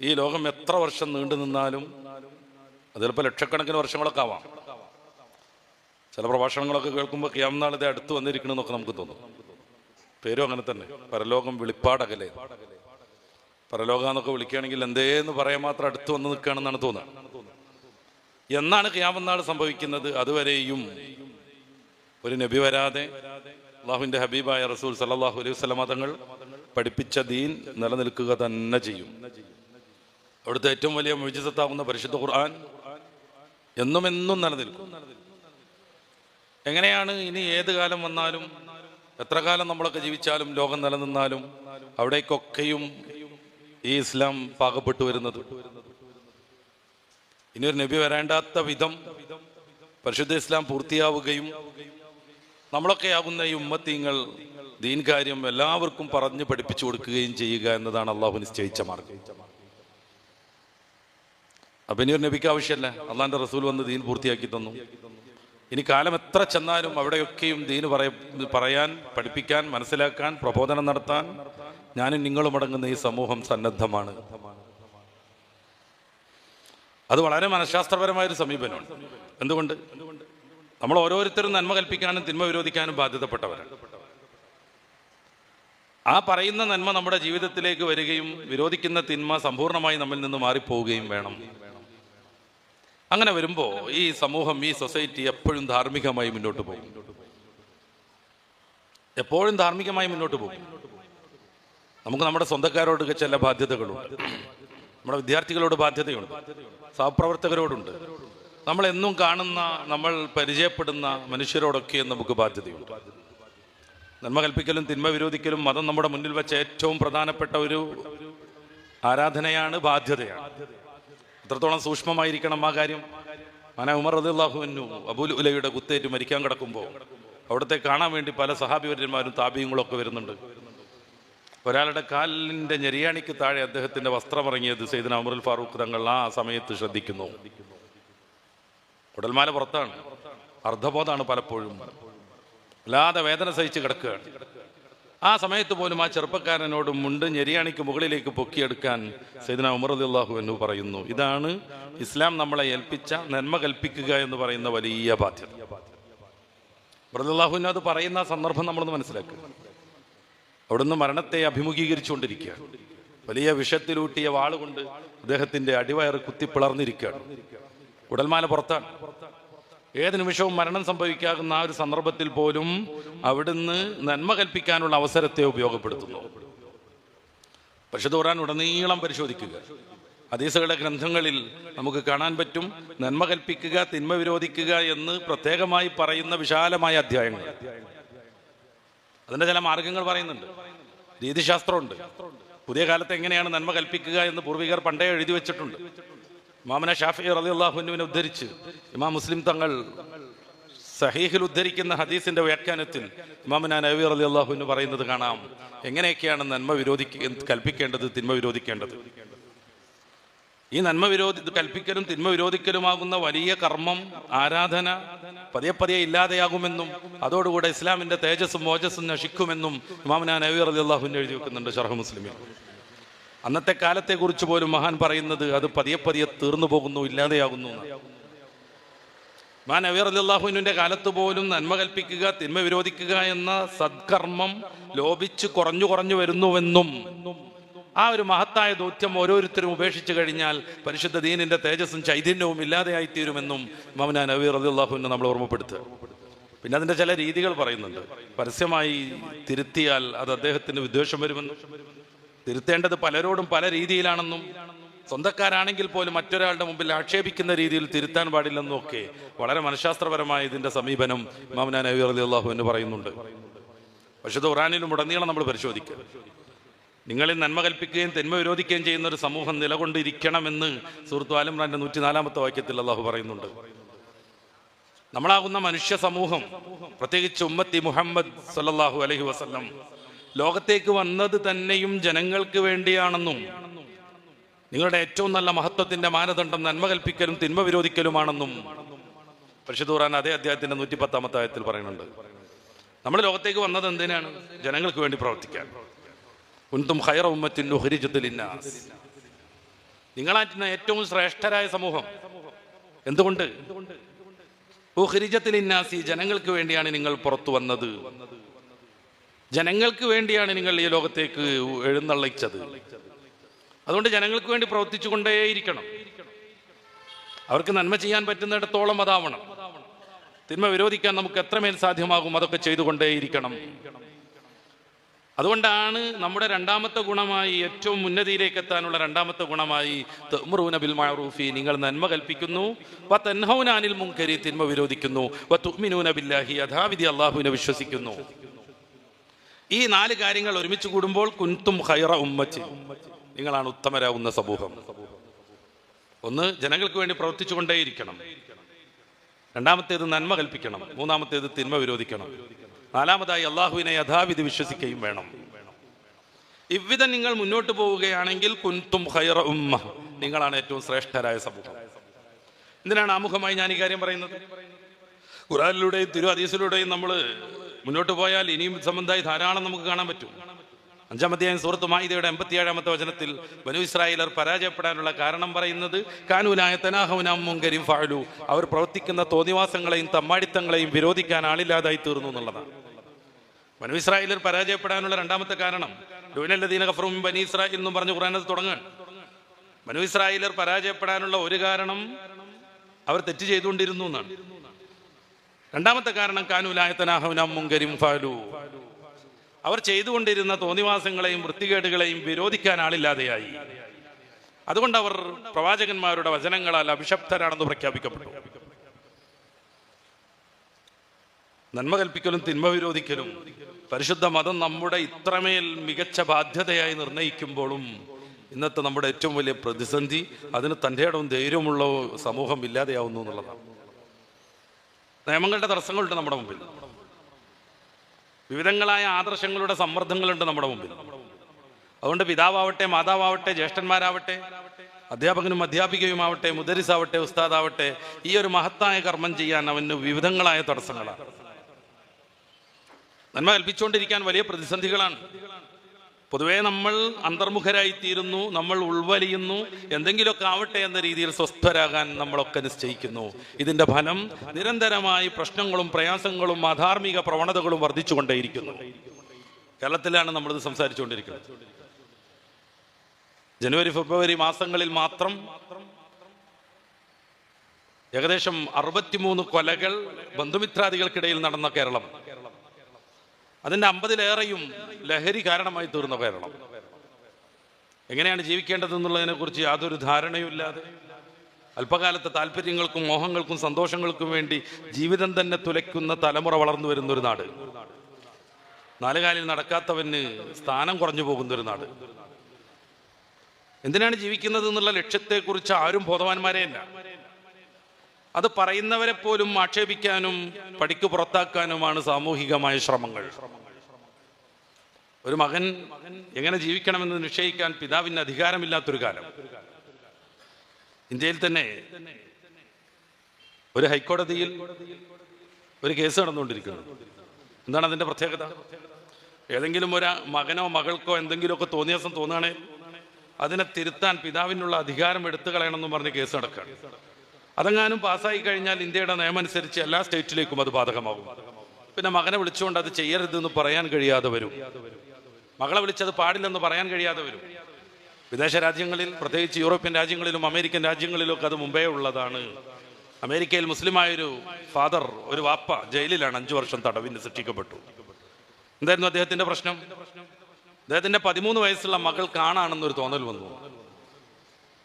ഈ ലോകം എത്ര വർഷം നീണ്ടു നിന്നാലും അത് ചിലപ്പോൾ ലക്ഷക്കണക്കിന് വർഷങ്ങളൊക്കെ ആവാം. ചില പ്രഭാഷണങ്ങളൊക്കെ കേൾക്കുമ്പോൾ ക്യാമനാൾ ഇത് അടുത്ത് വന്നിരിക്കണമെന്നൊക്കെ നമുക്ക് തോന്നും. പേരും അങ്ങനെ തന്നെ. പരലോകം വെളിപ്പാടകലെ. പരലോകം എന്നൊക്കെ വിളിക്കുകയാണെങ്കിൽ എന്തേന്ന് പറയാൻ മാത്രം അടുത്ത് വന്ന് നിൽക്കുകയാണെന്നാണ് തോന്നുന്നത് എന്നാണ് ക്യാമനാൾ സംഭവിക്കുന്നത്? അതുവരെയും ഒരു നബി വരാതെ അള്ളാഹുവിന്റെ ഹബീബായ റസൂൽ സല്ലാഹു അലൈഹി വസ്ലമ തങ്ങൾ പഠിപ്പിച്ച ദീൻ നിലനിൽക്കുക തന്നെ ചെയ്യും. അവിടുത്തെ ഏറ്റവും വലിയ മുഴുജിസത്താവുന്ന പരിശുദ്ധ ഖുർആൻ എന്നും എന്നും നിലനിൽക്കും. എങ്ങനെയാണ് ഇനി ഏത് കാലം വന്നാലും എത്ര കാലം നമ്മളൊക്കെ ജീവിച്ചാലും ലോകം നിലനിന്നാലും അവിടേക്കൊക്കെയും ഈ ഇസ്ലാം പാകപ്പെട്ടു വരുന്നത്? ഇനി ഒരു നബി വരേണ്ടാത്ത വിധം പരിശുദ്ധ ഇസ്ലാം പൂർത്തിയാവുകയും നമ്മളൊക്കെ ആകുന്ന ഈ ഉമ്മത്തിങ്ങൾ ദീൻ കാര്യം എല്ലാവർക്കും പറഞ്ഞു പഠിപ്പിച്ചു കൊടുക്കുകയും ചെയ്യുക എന്നതാണ് അള്ളാഹു നിശ്ചയിച്ച മാർഗം. അപ്പൊ ഇനി ഒരു നബിക്ക് ആവശ്യമല്ല. അള്ളാന്റെ റസൂൽ വന്ന് ദീൻ പൂർത്തിയാക്കി തന്നു. ഇനി കാലം എത്ര ചെന്നാലും അവിടെയൊക്കെയും ദീന് പറയ പറയാൻ പഠിപ്പിക്കാൻ മനസ്സിലാക്കാൻ പ്രബോധനം നടത്താൻ ഞാനും നിങ്ങളും അടങ്ങുന്ന ഈ സമൂഹം സന്നദ്ധമാണ്. അത് വളരെ മനഃശാസ്ത്രപരമായൊരു സമീപനമാണ്. എന്തുകൊണ്ട്? നമ്മൾ ഓരോരുത്തരും നന്മ കൽപ്പിക്കാനും തിന്മ വിരോധിക്കാനും ബാധ്യതപ്പെട്ടവരാണ്. ആ പറയുന്ന നന്മ നമ്മുടെ ജീവിതത്തിലേക്ക് വരികയും വിരോധിക്കുന്ന തിന്മ സമ്പൂർണമായി നമ്മിൽ നിന്ന് മാറിപ്പോവുകയും വേണം. അങ്ങനെ വരുമ്പോൾ ഈ സമൂഹം ഈ സൊസൈറ്റി എപ്പോഴും ധാർമ്മികമായി മുന്നോട്ട് പോകും എപ്പോഴും ധാർമ്മികമായി മുന്നോട്ട് പോകും നമുക്ക് നമ്മുടെ സ്വന്തക്കാരോടൊക്കെ ചില ബാധ്യതകളുണ്ട്. നമ്മുടെ വിദ്യാർത്ഥികളോട് ബാധ്യതയുണ്ട്. സഹപ്രവർത്തകരോടുണ്ട്. നമ്മൾ എന്നും കാണുന്ന നമ്മൾ പരിചയപ്പെടുന്ന മനുഷ്യരോടൊക്കെ നമുക്ക് ബാധ്യതയുണ്ട്. നന്മ കൽപ്പിക്കലും തിന്മ വിരോധിക്കലും മതം നമ്മുടെ മുന്നിൽ വെച്ച ഏറ്റവും പ്രധാനപ്പെട്ട ഒരു ആരാധനയാണ് ബാധ്യതയാണ്. എത്രത്തോളം സൂക്ഷ്മമായിരിക്കണം ആ കാര്യം? മാന ഉമർ റദിള്ളാഹുവിനു അബുൽ ഉലയുടെ കുത്തേറ്റ് മരിക്കാൻ കിടക്കുമ്പോൾ അവിടുത്തെ കാണാൻ വേണ്ടി പല സഹാബിവര്യന്മാരും താപിയങ്ങളും ഒക്കെ വരുന്നുണ്ട്. ഒരാളുടെ കാലിന്റെ ഞെരിയാണിക്ക് താഴെ അദ്ദേഹത്തിന്റെ വസ്ത്രം ഇറങ്ങിയത് സെയ്ദിന അമറുൽ ഫാറൂഖ് തങ്ങൾ ആ സമയത്ത് ശ്രദ്ധിക്കുന്നു. ഉടൽമാല പുറത്താണ്. അർദ്ധബോധാണ് പലപ്പോഴും. അല്ലാതെ വേദന സഹിച്ച് കിടക്കുകയാണ്. ആ സമയത്ത് പോലും ആ ചെറുപ്പക്കാരനോട് മുണ്ട് ഞെരിയാണിക്ക് മുകളിലേക്ക് പൊക്കിയെടുക്കാൻ സൈദന ഉമർ അള്ളാഹു എന്ന് പറയുന്നു. ഇതാണ് ഇസ്ലാം നമ്മളെ ഏൽപ്പിച്ച നന്മ കൽപ്പിക്കുക എന്ന് പറയുന്ന വലിയ ബാധ്യത. ബ്രദുല്ലാഹുവിന് അത് പറയുന്ന സന്ദർഭം നമ്മളൊന്ന് മനസ്സിലാക്കുക അവിടുന്ന് മരണത്തെ അഭിമുഖീകരിച്ചുകൊണ്ടിരിക്കുകയാണ് വലിയ വിഷത്തിലൂട്ടിയ വാളുകൊണ്ട് അദ്ദേഹത്തിന്റെ അടിവയറ് കുത്തിപ്പിളർന്നിരിക്കുകയാണ്. ഉടൽമാല പുറത്താണ്. ഏത് നിമിഷവും മരണം സംഭവിക്കാകുന്ന ആ ഒരു സന്ദർഭത്തിൽ പോലും അവിടുന്ന് നന്മ കൽപ്പിക്കാനുള്ള അവസരത്തെ ഉപയോഗപ്പെടുത്തുന്നു. പക്ഷെ ഖുർആൻ ഉടനീളം പരിശോധിക്കുക. ഹദീസുകളുടെ ഗ്രന്ഥങ്ങളിൽ നമുക്ക് കാണാൻ പറ്റും നന്മ കൽപ്പിക്കുക തിന്മ വിരോധിക്കുക എന്ന് പ്രത്യേകമായി പറയുന്ന വിശാലമായ അധ്യായങ്ങൾ. അതിന്റെ ചില മാർഗങ്ങൾ പറയുന്നുണ്ട്. രീതിശാസ്ത്രമുണ്ട്. പുതിയ കാലത്ത് എങ്ങനെയാണ് നന്മ കൽപ്പിക്കുക എന്ന് പൂർവികർ പണ്ടേ എഴുതി വെച്ചിട്ടുണ്ട്. ഇമാമന ഷാഫി റളിയല്ലാഹുവിനെ ഉദ്ധരിച്ച് ഇമാം മുസ്ലിം തങ്ങൾ സഹീഹിൽ ഉദ്ധരിക്കുന്ന ഹദീസിന്റെ വ്യാഖ്യാനത്തിൽ ഇമാമന നബി അലി അള്ളാഹുവിന് പറയുന്നത് കാണാം. എങ്ങനെയൊക്കെയാണ് നന്മ വിരോധിക്ക കൽപ്പിക്കേണ്ടത് തിന്മ വിരോധിക്കേണ്ടത്? ഈ നന്മ വിരോധി കൽപ്പിക്കലും തിന്മ വിരോധിക്കലുമാകുന്ന വലിയ കർമ്മം ആരാധന പതിയെ പതിയെ ഇല്ലാതെയാകുമെന്നും അതോടുകൂടെ ഇസ്ലാമിന്റെ തേജസ്സും മോജസ്സും നശിക്കുമെന്നും ഇമാമന നബി അലി റളിയല്ലാഹുവിന് എഴുതി വെക്കുന്നുണ്ട് ഷർഹ മുസ്ലിമിൽ. അന്നത്തെ കാലത്തെ കുറിച്ച് പോലും മഹാൻ പറയുന്നത് അത് പതിയെ പതിയെ തീർന്നു പോകുന്നു ഇല്ലാതെയാകുന്നു. മാൻ നബി റളിയല്ലാഹുവിന്റെ കാലത്ത് പോലും നന്മ കൽപ്പിക്കുക തിന്മ വിരോധിക്കുക എന്ന സത്കർമ്മം ലോപിച്ച് കുറഞ്ഞു കുറഞ്ഞു വരുന്നുവെന്നും ആ ഒരു മഹത്തായ ദൗത്യം ഓരോരുത്തരും ഉപേക്ഷിച്ചു കഴിഞ്ഞാൽ പരിശുദ്ധ ദീനിന്റെ തേജസ്സും ചൈതന്യവും ഇല്ലാതെയായി തീരുമെന്നും മമന നബി റളിയല്ലാഹുവിനെ നമ്മൾ ഓർമ്മപ്പെടുത്തുക. പിന്നെ അതിന്റെ ചില രീതികൾ പറയുന്നുണ്ട്. പരസ്യമായി തിരുത്തിയാൽ അത് അദ്ദേഹത്തിന് വിദ്വേഷം വരുമെന്നും. തിരുത്തേണ്ടത് പലരോടും പല രീതിയിലാണെന്നും സ്വന്തക്കാരാണെങ്കിൽ പോലും മറ്റൊരാളുടെ മുമ്പിൽ ആക്ഷേപിക്കുന്ന രീതിയിൽ തിരുത്താൻ പാടില്ലെന്നും ഒക്കെ വളരെ മനഃശാസ്ത്രപരമായ ഇതിന്റെ സമീപനം മാമന നബി അലി അള്ളാഹു എന്ന് പറയുന്നുണ്ട്. പക്ഷേ ഖുറാനിലും ഉടനീളം നമ്മൾ പരിശോധിക്കുക. നിങ്ങളിൽ നന്മ കൽപ്പിക്കുകയും തെന്മ വിരോധിക്കുകയും ചെയ്യുന്ന ഒരു സമൂഹം നിലകൊണ്ടിരിക്കണമെന്ന് സുഹൃത്തു ആലംറാന്റെ നൂറ്റിനാലാമത്തെ വാക്യത്തിൽ അള്ളാഹു പറയുന്നുണ്ട്. നമ്മളാകുന്ന മനുഷ്യ സമൂഹം പ്രത്യേകിച്ച് ഉമ്മത്തി മുഹമ്മദ് സല്ലാഹു അലഹി വസല്ലം ലോകത്തേക്ക് വന്നത് തന്നെയും ജനങ്ങൾക്ക് വേണ്ടിയാണെന്നും നിങ്ങളുടെ ഏറ്റവും നല്ല മഹത്വത്തിന്റെ മാനദണ്ഡം നന്മ കൽപ്പിക്കലും തിന്മ വിരോധിക്കലുമാണെന്നും പരിശുദ്ധ അതേ അധ്യായത്തിന്റെ നൂറ്റി ആയത്തിൽ പറയുന്നുണ്ട്. നമ്മൾ ലോകത്തേക്ക് വന്നത് എന്തിനാണ്? ജനങ്ങൾക്ക് വേണ്ടി പ്രവർത്തിക്കാൻ. കുന്തും ഖൈറ ഉമ്മത്തിൻ ഉഖ്രിജത്തുൽ ലിന്നാസ്. നിങ്ങളാറ്റുന്ന ഏറ്റവും ശ്രേഷ്ഠരായ സമൂഹം എന്തുകൊണ്ട്? ഉഹ്രിജത്തിൽ ഇന്നാസി ജനങ്ങൾക്ക് വേണ്ടിയാണ് നിങ്ങൾ പുറത്തു വന്നത്. ജനങ്ങൾക്ക് വേണ്ടിയാണ് നിങ്ങൾ ഈ ലോകത്തേക്ക് എഴുന്നള്ളിച്ചത്. അതുകൊണ്ട് ജനങ്ങൾക്ക് വേണ്ടി പ്രവർത്തിച്ചു കൊണ്ടേയിരിക്കണം അവർക്ക് നന്മ ചെയ്യാൻ പറ്റുന്നിടത്തോളം അതാവണം. തിന്മ വിരോധിക്കാൻ നമുക്ക് എത്രമേൽ സാധ്യമാകും അതൊക്കെ ചെയ്തുകൊണ്ടേയിരിക്കണം. അതുകൊണ്ടാണ് നമ്മുടെ രണ്ടാമത്തെ ഗുണമായി ഏറ്റവും ഉന്നതിയിലേക്ക് എത്താനുള്ള രണ്ടാമത്തെ ഗുണമായി ബിൽ മഅറൂഫി നിങ്ങൾ നന്മ കൽപ്പിക്കുന്നു. വ തൻഹൗന അനിൽ മുൻകരി തിന്മ വിരോധിക്കുന്നു. വ തുഅ്മിനൂന ബില്ലാഹി യഥാവിധി അള്ളാഹുവിനെ വിശ്വസിക്കുന്നു. ഈ നാല് കാര്യങ്ങൾ ഒരുമിച്ച് കൂടുമ്പോൾ കുൻതും ഹൈറ ഉമ്മത്തി. നിങ്ങളാണ് ഉത്തമരാകുന്ന സമൂഹം. ഒന്ന് ജനങ്ങൾക്ക് വേണ്ടി പ്രവർത്തിച്ചുകൊണ്ടേയിരിക്കണം. രണ്ടാമത്തേത് നന്മ കൽപ്പിക്കണം. മൂന്നാമത്തേത് തിന്മ വിരോധിക്കണം. നാലാമതായി അള്ളാഹുവിനെ യഥാവിധി വിശ്വസിക്കുകയും വേണം. ഇവിധം നിങ്ങൾ മുന്നോട്ട് പോവുകയാണെങ്കിൽ കുൻതും ഹൈറ ഉമ്മ. നിങ്ങളാണ് ഏറ്റവും ശ്രേഷ്ഠരായ സമൂഹം. എന്തിനാണ് ആമുഖമായി ഞാൻ ഈ കാര്യം പറയുന്നത്? ഖുറാനിലൂടെയും തിരു നമ്മൾ മുന്നോട്ട് പോയാൽ ഇനിയും സംബന്ധമായി ധാരാളം നമുക്ക് കാണാൻ പറ്റും. അഞ്ചാമത്തെ സുഹൃത്ത് മാഹിതയുടെ എൺപത്തിയേഴാമത്തെ വചനത്തിൽ ബനു ഇസ്രായേലർ പരാജയപ്പെടാനുള്ള കാരണം പറയുന്നത് കാനൂനായ തനാഹുനാം മുങ്കരിം ഫാഴു അവർ പ്രവർത്തിക്കുന്ന തോന്നിവാസങ്ങളെയും തമ്മാടിത്തങ്ങളെയും വിരോധിക്കാൻ ആളില്ലാതായി തീർന്നു എന്നുള്ളതാണ്. ബനു ഇസ്രായേലർ പരാജയപ്പെടാനുള്ള രണ്ടാമത്തെ കാരണം ഡൂനല്ലദീന ഖഫറും ബനി ഇസ്രായേൽ എന്നും പറഞ്ഞ് ഖുറാനത് തുടങ്ങാൻ ബനു ഇസ്രായേലർ പരാജയപ്പെടാനുള്ള ഒരു കാരണം അവർ തെറ്റ് ചെയ്തുകൊണ്ടിരുന്നു എന്നാണ്. രണ്ടാമത്തെ കാരണം കാനൂലായത്തനാഹുനാം മുങ്കരിം ഫാലു. അവർ ചെയ്തുകൊണ്ടിരുന്ന തോന്നിവാസങ്ങളെയും വൃത്തികേടുകളെയും വിരോധിക്കാൻ ആളില്ലാതെയായി. അതുകൊണ്ട് അവർ പ്രവാചകന്മാരുടെ വചനങ്ങളാൽ അഭിഷപ്തരാണെന്ന് പ്രഖ്യാപിക്കപ്പെട്ടു. നന്മ കൽപ്പിക്കലും തിന്മ വിരോധിക്കലും പരിശുദ്ധ മതം നമ്മുടെ ഇത്രമേൽ മികച്ച ബാധ്യതയായി നിർണയിക്കുമ്പോഴും ഇന്നത്തെ നമ്മുടെ ഏറ്റവും വലിയ പ്രതിസന്ധി അതിന് തന്റെ ഇടവും ധൈര്യമുള്ള സമൂഹം ഇല്ലാതെയാവുന്നു എന്നുള്ളതാണ്. നിയമങ്ങളുടെ തടസ്സങ്ങളുണ്ട് നമ്മുടെ മുമ്പിൽ. വിവിധങ്ങളായ ആദർശങ്ങളുടെ സമ്മർദ്ദങ്ങളുണ്ട് നമ്മുടെ മുമ്പിൽ. അതുകൊണ്ട് പിതാവട്ടെ മാതാവട്ടെ ജ്യേഷ്ഠന്മാരാവട്ടെ അധ്യാപകനും അധ്യാപികയുമാവട്ടെ മുദരിസാവട്ടെ ഉസ്താദാവട്ടെ ഈ ഒരു മഹത്തായ കർമ്മം ചെയ്യാൻ അവന് വിവിധങ്ങളായ തടസ്സങ്ങളാണ്. നന്മ കൽപ്പിച്ചുകൊണ്ടിരിക്കാൻ വലിയ പ്രതിസന്ധികളാണ്. പൊതുവേ നമ്മൾ അന്തർമുഖരായി തീരുന്നു നമ്മൾ ഉൾവലിയുന്നു എന്തെങ്കിലുമൊക്കെ ആവട്ടെ എന്ന രീതിയിൽ സ്വസ്ഥരാകാൻ നമ്മളൊക്കെ നിശ്ചയിക്കുന്നു. ഇതിന്റെ ഫലം നിരന്തരമായി പ്രശ്നങ്ങളും പ്രയാസങ്ങളും അധാർമിക പ്രവണതകളും വർദ്ധിച്ചുകൊണ്ടേയിരിക്കുന്നു. കേരളത്തിലാണ് നമ്മളിത് സംസാരിച്ചുകൊണ്ടിരിക്കുന്നത്. ജനുവരി ഫെബ്രുവരി മാസങ്ങളിൽ മാത്രം ഏകദേശം അറുപത്തിമൂന്ന് കൊലകൾ ബന്ധുമിത്രാദികൾക്കിടയിൽ നടന്ന കേരളം. അതിന്റെ അമ്പതിലേറെയും ലഹരി കാരണമായി തീർന്ന കേരളം എങ്ങനെയാണ് ജീവിക്കേണ്ടതെന്നുള്ളതിനെ കുറിച്ച് യാതൊരു ധാരണയുമില്ലാതെ അല്പകാലത്തെ താല്പര്യങ്ങൾക്കും മോഹങ്ങൾക്കും സന്തോഷങ്ങൾക്കും വേണ്ടി ജീവിതം തന്നെ തുലയ്ക്കുന്ന തലമുറ വളർന്നു വരുന്ന ഒരു നാട്. നാലുകാലിൽ നടക്കാത്തവന് സ്ഥാനം കുറഞ്ഞു പോകുന്ന ഒരു നാട്. എന്തിനാണ് ജീവിക്കുന്നത് എന്നുള്ള ലക്ഷ്യത്തെക്കുറിച്ച് ആരും ബോധവാന്മാരെ അല്ല അത് പറയുന്നവരെ പോലും ആക്ഷേപിക്കാനും പടിക്ക് പുറത്താക്കാനുമാണ് സാമൂഹികമായ ശ്രമങ്ങൾ. ഒരു മകൻ എങ്ങനെ ജീവിക്കണമെന്ന് നിശ്ചയിക്കാൻ പിതാവിന് അധികാരമില്ലാത്തൊരു കാലം. ഇന്ത്യയിൽ തന്നെ ഒരു ഹൈക്കോടതിയിൽ ഒരു കേസ് നടന്നുകൊണ്ടിരിക്കുന്നു. എന്താണ് അതിന്റെ പ്രത്യേകത? ഏതെങ്കിലും ഒരു മകനോ മകൾക്കോ എന്തെങ്കിലുമൊക്കെ തോന്നിയ ദിവസം തോന്നുകയാണെ അതിനെ തിരുത്താൻ പിതാവിനുള്ള അധികാരം എടുത്തു കളയണമെന്ന് പറഞ്ഞ് കേസ് നടക്കുകയാണ്. അതെങ്ങാനും പാസ്സായി കഴിഞ്ഞാൽ ഇന്ത്യയുടെ നിയമം അനുസരിച്ച് എല്ലാ സ്റ്റേറ്റിലേക്കും അത് ബാധകമാകും. പിന്നെ മകനെ വിളിച്ചുകൊണ്ട് അത് ചെയ്യരുതെന്ന് പറയാൻ കഴിയാതെ വരും. മകളെ വിളിച്ചത് പാടില്ലെന്ന് പറയാൻ കഴിയാതെ വരും. വിദേശ രാജ്യങ്ങളിൽ പ്രത്യേകിച്ച് യൂറോപ്യൻ രാജ്യങ്ങളിലും അമേരിക്കൻ രാജ്യങ്ങളിലും ഒക്കെ അത് മുമ്പേ ഉള്ളതാണ്. അമേരിക്കയിൽ മുസ്ലിമായൊരു ഫാദർ ഒരു വാപ്പ ജയിലിലാണ് അഞ്ചു വർഷം തടവിന് ശിക്ഷിക്കപ്പെട്ടു. എന്തായിരുന്നു അദ്ദേഹത്തിന്റെ പ്രശ്നം? അദ്ദേഹത്തിന്റെ പതിമൂന്ന് വയസ്സുള്ള മകൾ കാണാണെന്നൊരു തോന്നൽ വന്നു.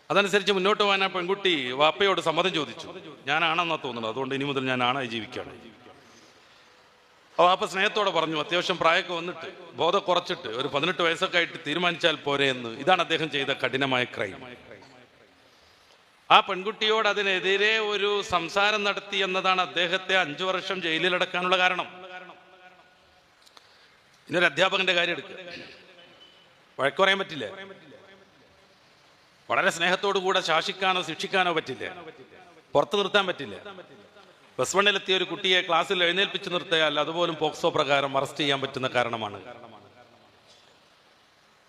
അതനുസരിച്ച് മുന്നോട്ട് പോകാൻ ആ പെൺകുട്ടി വാപ്പയോട് സമ്മതം ചോദിച്ചു. ഞാനാണെന്നാ തോന്നുന്നത്. അതുകൊണ്ട് ഇനി മുതൽ ഞാൻ ആണായി ജീവിക്കുകയാണ് വാപ്പ സ്നേഹത്തോടെ പറഞ്ഞു അത്യാവശ്യം പ്രായമൊക്കെ വന്നിട്ട് ബോധം കുറച്ചിട്ട് ഒരു പതിനെട്ട് വയസ്സൊക്കെ ആയിട്ട് തീരുമാനിച്ചാൽ പോരെ എന്ന്. ഇതാണ് അദ്ദേഹം ചെയ്ത കഠിനമായ ക്രൈം. ആ പെൺകുട്ടിയോട് അതിനെതിരെ ഒരു സംസാരം നടത്തി എന്നതാണ് അദ്ദേഹത്തെ അഞ്ചു വർഷം ജയിലിലടക്കാനുള്ള കാരണം. ഇനി ഒരു അധ്യാപകന്റെ കാര്യം എടുക്കുക വഴക്ക് പറയാൻ പറ്റില്ല? വളരെ സ്നേഹത്തോടു കൂടെ ശാസിക്കാനോ ശിക്ഷിക്കാനോ പറ്റില്ല. പുറത്തു നിർത്താൻ പറ്റില്ല. പ്ലസ് വണ്ണിലെത്തിയ ഒരു കുട്ടിയെ ക്ലാസ്സിൽ എഴുന്നേൽപ്പിച്ചു നിർത്തിയാൽ അതുപോലും പോക്സോ പ്രകാരം അറസ്റ്റ് ചെയ്യാൻ പറ്റുന്ന കാരണമാണ്.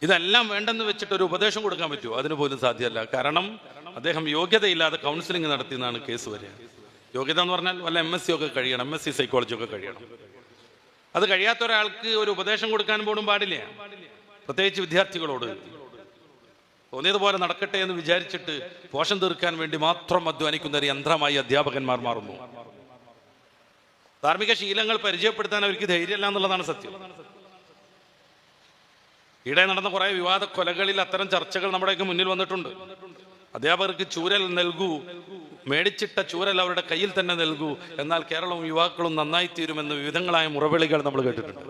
ഇതെല്ലാം വേണ്ടെന്ന് വെച്ചിട്ട് ഒരു ഉപദേശം കൊടുക്കാൻ പറ്റുമോ? അതിന് പോലും സാധ്യമല്ല. കാരണം അദ്ദേഹം യോഗ്യതയില്ലാതെ കൗൺസിലിംഗ് നടത്തിയെന്നാണ് കേസ് വരിക. യോഗ്യത എന്ന് പറഞ്ഞാൽ വല്ല എം എസ് സി ഒക്കെ കഴിയണം. എം എസ് സി സൈക്കോളജി ഒക്കെ കഴിയണം. അത് കഴിയാത്ത ഒരാൾക്ക് ഒരു ഉപദേശം കൊടുക്കാൻ പോലും പാടില്ല. പ്രത്യേകിച്ച് വിദ്യാർത്ഥികളോട്. തോന്നിയതുപോലെ നടക്കട്ടെ എന്ന് വിചാരിച്ചിട്ട് പോഷം തീർക്കാൻ വേണ്ടി മാത്രം അധ്വാനിക്കുന്ന ഒരു യന്ത്രമായി അധ്യാപകന്മാർ മാറുന്നു. ധാർമ്മിക ശീലങ്ങൾ പരിചയപ്പെടുത്താൻ അവർക്ക് ധൈര്യമില്ല എന്നുള്ളതാണ് സത്യം. ഈടെ നടന്ന കുറെ വിവാദ കൊലകളിൽ അത്തരം ചർച്ചകൾ നമ്മുടെയൊക്കെ മുന്നിൽ വന്നിട്ടുണ്ട്. അധ്യാപകർക്ക് ചൂരൽ നൽകൂ മേടിച്ചിട്ട ചൂരൽ അവരുടെ കയ്യിൽ തന്നെ നൽകൂ എന്നാൽ കേരളവും യുവാക്കളും നന്നായി തീരുമെന്ന് വിവിധങ്ങളായ മുറവിളികൾ നമ്മൾ കേട്ടിട്ടുണ്ട്.